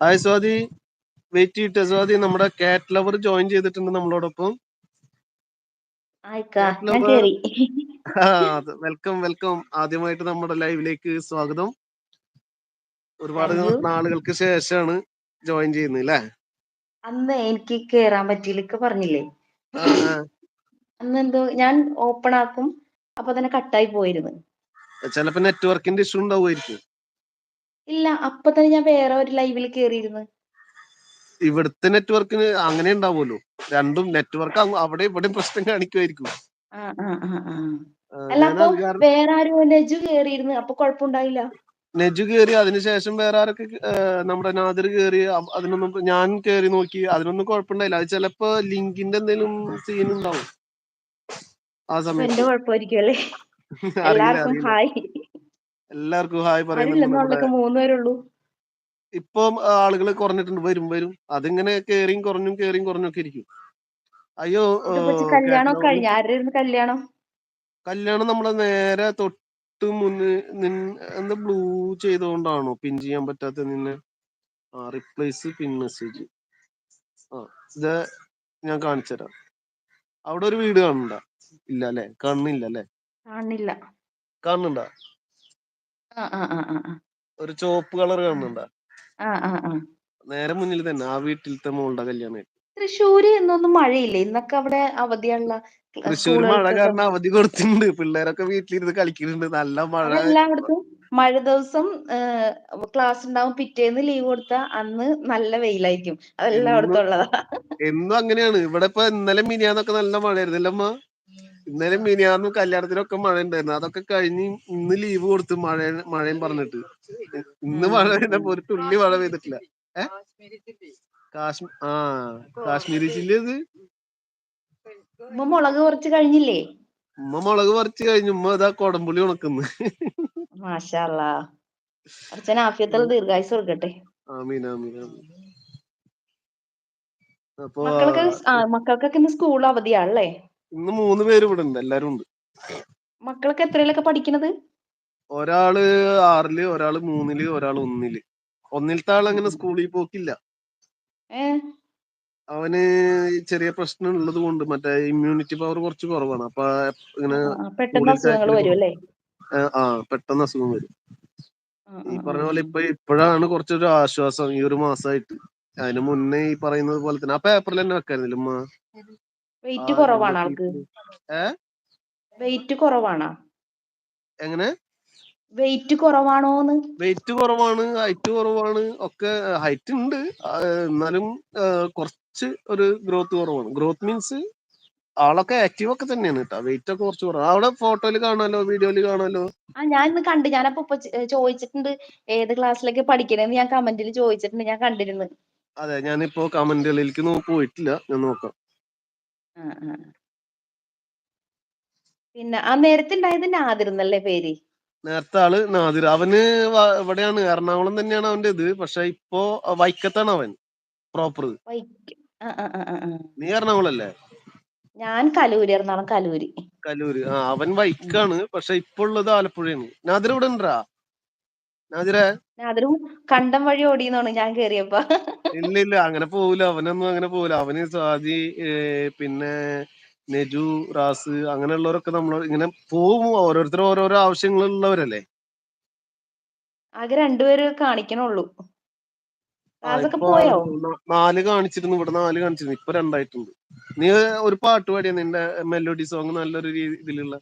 Hi Swathi. Wait ചെയ്തിട്ട് സ്വാതി. നമ്മുടെ കാറ്റ് ലവർ ജോയിൻ ചെയ്തിട്ടുണ്ട് നമ്മളോടൊപ്പം. വെൽക്കം വെൽക്കം ആദ്യമായിട്ട് നമ്മുടെ ലൈവിലേക്ക് സ്വാഗതം. ഒരുപാട് നാളുകൾക്ക് ശേഷമാണ് ജോയിൻ ചെയ്യുന്നത് അല്ലേ അന്ന് എനിക്ക് കേറാൻ പറ്റിയില്ല പറഞ്ഞില്ലേ. അന്ന് എന്തോ ഞാൻ ഓപ്പൺ ആക്കും അപ്പൊ തന്നെ കട്ടായി പോയിരുന്നു. ചിലപ്പോ നെറ്റ്വർക്കിന്റെ ഇഷ്യൂ ഉണ്ടാവുമായിരിക്കും. ഇല്ല അപ്പൊ തന്നെ ഞാൻ വേറെ ഒരു ലൈവിൽ കേറിയിരുന്നു. ഇവിടുത്തെ നെറ്റ്വർക്കിന് അങ്ങനെ ഉണ്ടാവുമല്ലോ. രണ്ടും നെറ്റ്വർക്ക് അവിടെ ഇവിടെ പ്രശ്നം കാണിക്കുമായിരിക്കും. ആ ആ ആ ആ. ആ, അല്ല ഞാൻ അപ്പൊ അത് കാരണം വേറെ ആരും നെജു കേറിയിരുന്നു. അപ്പൊ കുഴപ്പമുണ്ടായില്ല. നെജു കേറി അതിനുശേഷം വേറെ ആരൊക്കെ നമ്മുടെ നാദിർ കേറി അ- അതിനൊന്നും ഞാൻ കേറി നോക്കി അതിനൊന്നും കുഴപ്പമുണ്ടായില്ല. അത് ചിലപ്പോ ലിങ്കിന്റെ എന്തെങ്കിലും സീൻ ഉണ്ടാവും. ആ അപ്പൊ എന്റെ സമയത്ത്. കുഴപ്പമായിരിക്കും അല്ലേ? അറിയില്ല എല്ലാവർക്കും അറിയില്ല. ഹായ്. എല്ലാവർക്കും ഹായ് പറയുന്നുള്ളൂ ഇപ്പം ആളുകൾ കുറഞ്ഞിട്ടുണ്ട് വരും വരും. അതിങ്ങനെ കേറിയും കുറഞ്ഞും കേറിയും കുറഞ്ഞൊക്കെ ഇരിക്കും. അയ്യോ കല്യാണം? കല്യാണം നമ്മളെ നേരെ തൊട്ട് മുന്ന് നിൻ എന്താ ബ്ലൂ ചെയ്തോണ്ടാണോ? പിൻ ചെയ്യാൻ പറ്റാത്ത നിന്നെ? ആ റിപ്ലേസ് പിൻ മെസ്സേജ് ആ ഇത് ഞാൻ കാണിച്ചുതരാം. അവിടെ ഒരു വീട് കാണണ്ട ഇല്ല അല്ലെ? കാണുന്നില്ല അല്ലെ? കാണുന്നുണ്ടാ? ആ ആ ആ ആ ആ. ഒരു ചുവപ്പ് കളർ കാണുന്നുണ്ടാ. ആ ആ ആ. നേരെ മുന്നിൽ തന്നെ ആ വീട്ടിലത്തെ മോളുടെ കല്യാണം തൃശ്ശൂര് ഇന്നൊന്നും മഴയില്ലേ? ഇന്നൊക്കെ അവിടെ അവധിയുള്ള തൃശ്ശൂർ മഴ സ്കൂളുകൾക്കൊക്കെ കാരണം അവധി കൊടുത്തിട്ടുണ്ട്. പിള്ളേരൊക്കെ വീട്ടിലിരുന്ന് കളിക്കുന്നുണ്ട്. നല്ല മഴ. അതെല്ലായിടത്തും മഴ ദിവസം ക്ലാസ് ഉണ്ടാവും പിറ്റേന്ന് ലീവ് കൊടുത്താ അന്ന് നല്ല വെയിലായിരിക്കും. എന്നും അതെല്ലായിടത്തും ഉള്ളതാ എന്നും അങ്ങനെയാണ്. ഇവിടെ ഇപ്പൊ ഇന്നലെ മിനിയാന്നൊക്കെ നല്ല മഴയായിരുന്നു അമ്മ? ഇന്നലെ മിനിയാന്നും കല്യാണത്തിനൊക്കെ മഴ ഉണ്ടായിരുന്നു. അതൊക്കെ കഴിഞ്ഞ് ഇന്ന് ലീവ് കൊടുത്തു മഴ മഴയും പറഞ്ഞിട്ട്. ഇന്ന് മഴ പെയ്തപ്പോ ഒരു തുള്ളി മഴ പെയ്തിട്ടില്ല. ഏ? കാശ്മീർ ആ കാശ്മീരി ചില്ലി ഇത് ഉമ്മ മുളക് കുറച്ച് കഴിഞ്ഞില്ലേ? ഉമ്മ മുളക് പറിച്ച് കഴിഞ്ഞു. ഉമ്മ ഇതാ കൊടമ്പുളി ഉണക്കുന്നു. മാഷാല്ലാ ദീർഘായുസ് കൊടുക്കട്ടെ. ആമീൻ ആമീൻ അപ്പൊ മക്കൾക്കൊക്കെ ഇന്ന് സ്കൂൾ അവധിയാണല്ലേ? ഇന്ന് മൂന്ന് പേര് ഇവിടെ ഉണ്ട് എല്ലാരും ഉണ്ട്. മക്കളൊക്കെ എത്രയിലൊക്കെ പഠിക്കണത്? ഒരാൾ ആറിൽ ഒരാൾ മൂന്നിൽ ഒരാൾ ഒന്നിൽ. ഒന്നിലത്തെ ആൾ അങ്ങനെ സ്കൂളിൽ പോക്കില്ല. ഏ? അവന് ഈ ചെറിയ പ്രശ്നം ഉള്ളത് കൊണ്ട് മറ്റേ ഇമ്മ്യൂണിറ്റി പവർ കുറച്ച് കുറവാണ്. അപ്പൊ ഇങ്ങനെ ആ പെട്ടെന്ന് കൂടുതൽ അസുഖങ്ങൾ വരും അല്ലേ? ആ പെട്ടെന്ന് അസുഖം വരും. ആ ഈ ആ. പറഞ്ഞ പോലെ ഇപ്പൊ ഇപ്പോഴാണ് കുറച്ചൊരു ആശ്വാസം ഈ ഒരു മാസമായിട്ട് അതിന് മുന്നേ ഈ പറയുന്നത് പോലെ തന്നെ ആ പേപ്പറിൽ തന്നെ വെക്കായിരുന്നില്ല ഉമ്മ? വെയിറ്റ് കുറവാണ് ആൾക്ക്. വെയിറ്റ് കുറവാണോ? എങ്ങനെ? വെയിറ്റ് കുറവാണോന്ന്? വെയിറ്റ് കുറവാണ് ഹൈറ്റ് കുറവാണ് ഒക്കെ ഹൈറ്റ് ഉണ്ട് എന്നാലും കുറച്ച് ഒരു ഗ്രോത്ത് കുറവാണ്. ഗ്രോത്ത് മീൻസ് ആളൊക്കെ ആക്റ്റീവ് ഒക്കെ തന്നെയാണ് കേട്ടോ വെയിറ്റ് ഒക്കെ കുറച്ച് കുറവാണ്. അവിടെ ഫോട്ടോയിൽ കാണാലോ വീഡിയോയിൽ കാണാലോ? ആ ഞാൻ ഇന്ന് കണ്ട്. ഞാനപ്പോ ഇപ്പൊ ചോദിച്ചിട്ടുണ്ട് ഏത് ക്ലാസ്സിലേക്ക് പഠിക്കണേന്ന് ഞാൻ കമന്റിൽ ചോദിച്ചിട്ടുണ്ട്. ഞാൻ കണ്ടിരുന്നു. അതെ ഞാനിപ്പോ കമന്റുകളിലേക്ക് പോയിട്ടില്ല. ഞാൻ നോക്കാം. ആ ആ. പിന്നെ ആ നേരത്തെ ഉണ്ടായത് നാദിർന്നല്ലേ പേര്? നേരത്തെ ആൾ നാദിർ. അവന് വ- ഇവിടെയാണ്. എറണാകുളം തന്നെയാണ് അവന്റെ ഇത്. പക്ഷെ ഇപ്പോ വൈക്കത്താണ് അവൻ. പ്രോപ്പർ വൈക്കം ആ ആ ആ ആ ആ. നീ എറണാകുളം അല്ലേ ഞാൻ കലൂര് എറണാകുളം കലൂര്. കലൂര്. ആ അവൻ ഉം. വൈക്കാണ്. പക്ഷെ ഇപ്പൊ ഉള്ളത് ആലപ്പുഴയാണ്. നാദിർ ഇവിടെ ഉണ്ടാ നാദിറെ നാദിറും കണ്ടം വഴി ഓടിയെന്നാണ് ഞാൻ കേറിയപ്പോ. ഇല്ല ഇല്ല. അങ്ങനെ പോവില്ല അവനൊന്നും അങ്ങനെ പോവില്ല അവന് സ്വാതി പിന്നെ നെജു റാസ് അങ്ങനെയുള്ളവരൊക്കെ നമ്മൾ ഇങ്ങനെ പോവും. ഓരോരുത്തരും ഓരോരോ ആവശ്യങ്ങളുള്ളവരല്ലേ? ആകെ രണ്ടുപേര് കാണിക്കണുള്ളൂ. ആ ക്ലാസ്സൊക്കെ ഇപ്പൊ പോയോ? ന- നാല് കാണിച്ചിരുന്നു. ഇവിടെ നാല് കാണിച്ചിരുന്നു. ഇപ്പൊ രണ്ടായിട്ടുണ്ട്. നീ ഒരു പാട്ട് പാടിയ നിന്റെ മെലോഡി സോങ് നല്ലൊരു രീതിയിലുള്ള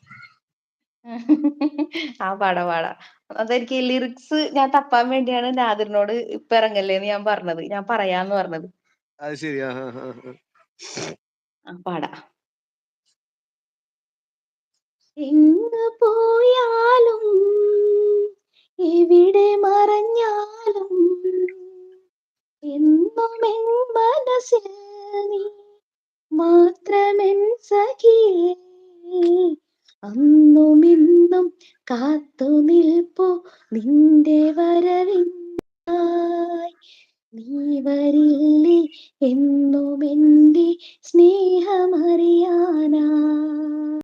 ആ പാടാ പാടാ. അതെനിക്ക് ലിറിക്സ് ഞാൻ തപ്പാൻ വേണ്ടിയാണ് നാദിറിനോട് ഇപ്പൊ ഇറങ്ങല്ലേന്ന് ഞാൻ പറഞ്ഞത്. ഞാൻ പറയാന്ന് പറഞ്ഞത്. അത് ശരി. പാടാ. എങ്ങ് പോയാലും എവിടെ മറഞ്ഞാലും എന്നും എൻ മനസ്സിൽ നീ മാത്രമെൻ സഖിയേ. അന്നും ഇന്നും കാത്തു നിൽപ്പു നിന്റെ വരവിനായി. നീ വരില്ലേ എന്നും